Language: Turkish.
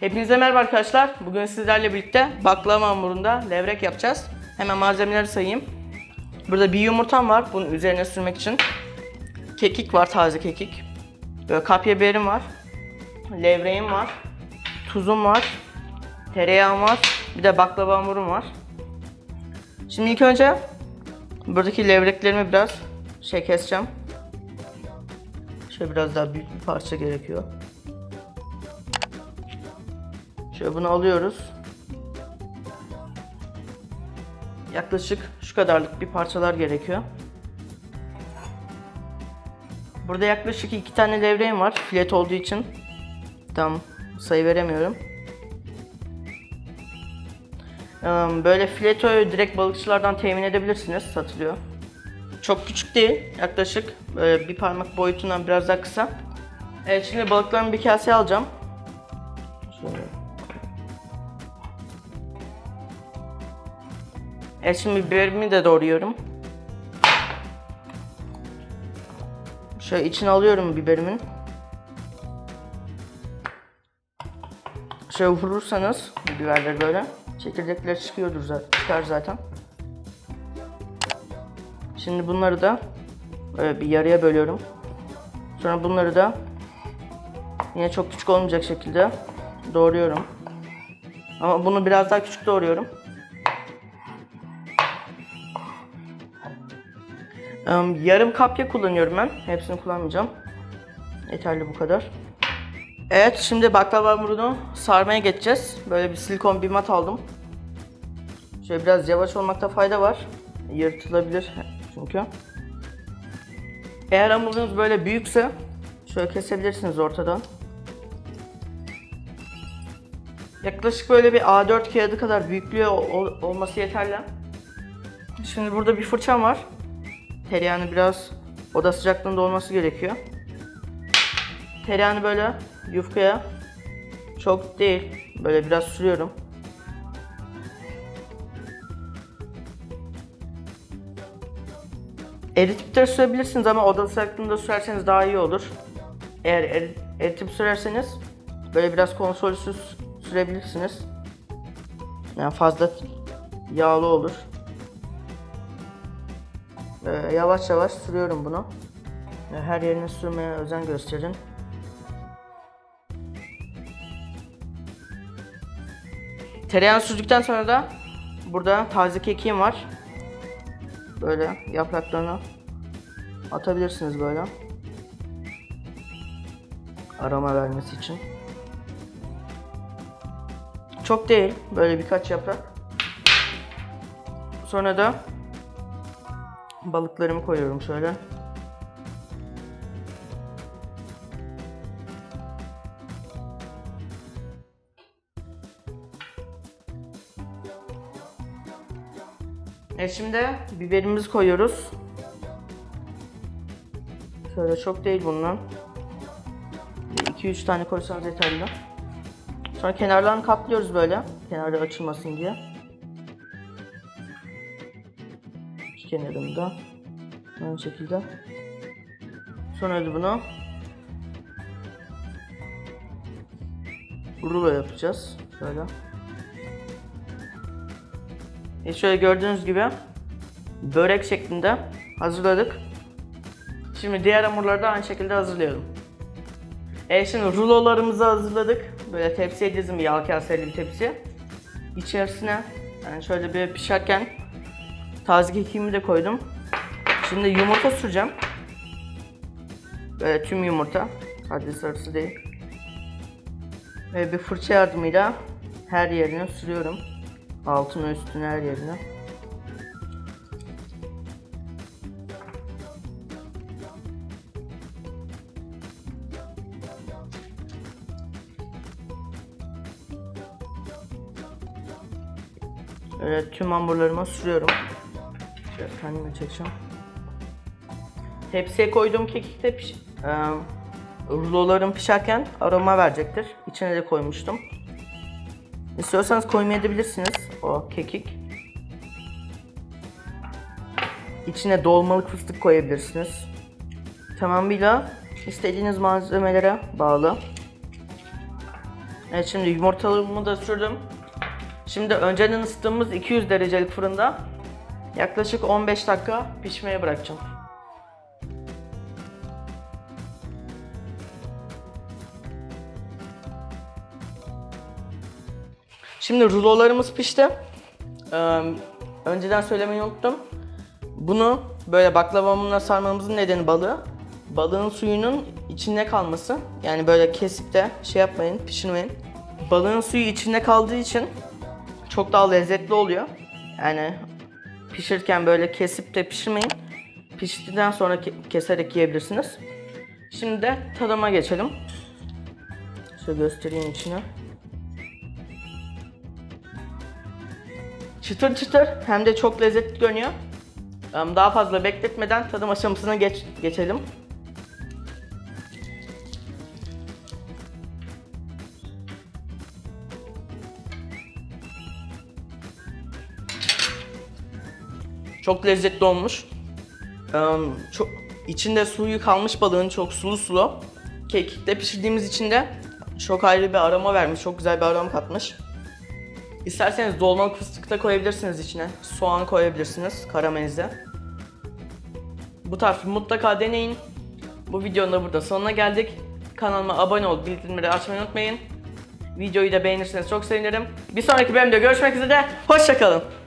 Hepinize merhaba arkadaşlar. Bugün sizlerle birlikte baklava hamurunda levrek yapacağız. Hemen malzemeleri sayayım. Burada bir yumurtam var bunun üzerine sürmek için. Kekik var, taze kekik. Böyle kapya biberim var. Levreğim var. Tuzum var. Tereyağım var. Bir de baklava hamurum var. Şimdi ilk önce buradaki levreklerimi biraz şey keseceğim. Şöyle biraz daha büyük bir parça gerekiyor. Şöyle bunu alıyoruz. Yaklaşık şu kadarlık bir parçalar gerekiyor. Burada yaklaşık iki tane levreğim var. Filet olduğu için tam sayı veremiyorum. Böyle filetoyu direkt balıkçılardan temin edebilirsiniz. Satılıyor. Çok küçük değil. Yaklaşık böyle bir parmak boyutundan biraz daha kısa. Evet şimdi balıklarımı bir kaseye alacağım. Şöyle. Evet şimdi biberimi de doğruyorum. Şöyle içine alıyorum biberimin. Şöyle vurursanız biberleri böyle çekirdekler çıkıyordur zaten, çıkar zaten. Şimdi bunları da böyle bir yarıya bölüyorum. Sonra bunları da yine çok küçük olmayacak şekilde doğruyorum. Ama bunu biraz daha küçük doğruyorum. Yarım kapya kullanıyorum ben. Hepsini kullanmayacağım. Yeterli bu kadar. Evet şimdi baklava hamurunu sarmaya geçeceğiz. Böyle bir silikon bir mat aldım. Şöyle biraz yavaş olmakta fayda var. Yırtılabilir çünkü. Eğer hamurunuz böyle büyükse şöyle kesebilirsiniz ortadan. Yaklaşık böyle bir A4 kağıdı kadar büyüklüğü ol- olması yeterli. Şimdi burada bir fırçam var. Tereyağını biraz oda sıcaklığında olması gerekiyor. Tereyağını böyle yufkaya çok değil böyle biraz sürüyorum. Eritip de sürebilirsiniz ama oda sıcaklığında sürerseniz daha iyi olur. Eğer eri- eritip sürerseniz böyle biraz konsolsüz sürebilirsiniz. Yani fazla yağlı olur. Ee, yavaş yavaş sürüyorum bunu. Ee, Her yerine sürmeye özen gösterin. Tereyağını sürdükten sonra da burada taze kekiğim var. Böyle yapraklarını atabilirsiniz böyle. Aroma vermesi için. Çok değil, böyle birkaç yaprak. Sonra da balıklarımı koyuyorum şöyle. E şimdi biberimizi koyuyoruz. Şöyle çok değil bundan. 2-3 tane koysanız yeterli. Sonra kenarlarını kaplıyoruz böyle. Kenarları açılmasın diye. Kenarında. Aynı şekilde. Sonra da bunu rulo yapacağız. Şöyle. E şöyle gördüğünüz gibi börek şeklinde hazırladık. Şimdi diğer hamurları da aynı şekilde hazırlıyorum. E şimdi rulolarımızı hazırladık. Böyle tepsiye dizdim yağ kaseli bir tepsi. İçerisine yani şöyle bir pişerken taze kekiğimi de koydum. Şimdi yumurta süreceğim. Böyle tüm yumurta. Sadece sarısı değil. Ve bir fırça yardımıyla her yerine sürüyorum. Altına üstüne her yerine. Öyle tüm hamurlarıma sürüyorum. Şöyle kendime çekeceğim. Tepsiye koyduğum kekik de piş- e, rulolarım pişerken aroma verecektir. İçine de koymuştum. İstiyorsanız koymayabilirsiniz o kekik. İçine dolmalık fıstık koyabilirsiniz. Tamamıyla istediğiniz malzemelere bağlı. Evet şimdi yumurtalığımı da sürdüm. Şimdi önceden ısıttığımız 200 derecelik fırında yaklaşık 15 dakika pişmeye bırakacağım. Şimdi rulolarımız pişti. Ee, önceden söylemeyi unuttum. Bunu böyle baklavamına sarmamızın nedeni balığı. Balığın suyunun içinde kalması. Yani böyle kesip de şey yapmayın, pişirmeyin. Balığın suyu içinde kaldığı için çok daha lezzetli oluyor. Yani pişirirken böyle kesip de pişirmeyin. Piştikten sonra ke- keserek yiyebilirsiniz. Şimdi de tadıma geçelim. Şöyle göstereyim içine. Çıtır çıtır hem de çok lezzetli görünüyor. Daha fazla bekletmeden tadım aşamasına geç, geçelim. Çok lezzetli olmuş. Em, Çok içinde suyu kalmış balığın çok sulu sulu. Kekikle pişirdiğimiz için de çok ayrı bir aroma vermiş. Çok güzel bir aroma katmış. İsterseniz dolmalık fıstık da koyabilirsiniz içine. Soğan koyabilirsiniz karamelize. Bu tarifi mutlaka deneyin. Bu videonun da burada sonuna geldik. Kanalıma abone olup bildirimleri açmayı unutmayın. Videoyu da beğenirseniz çok sevinirim. Bir sonraki bölümde görüşmek üzere. Hoşçakalın.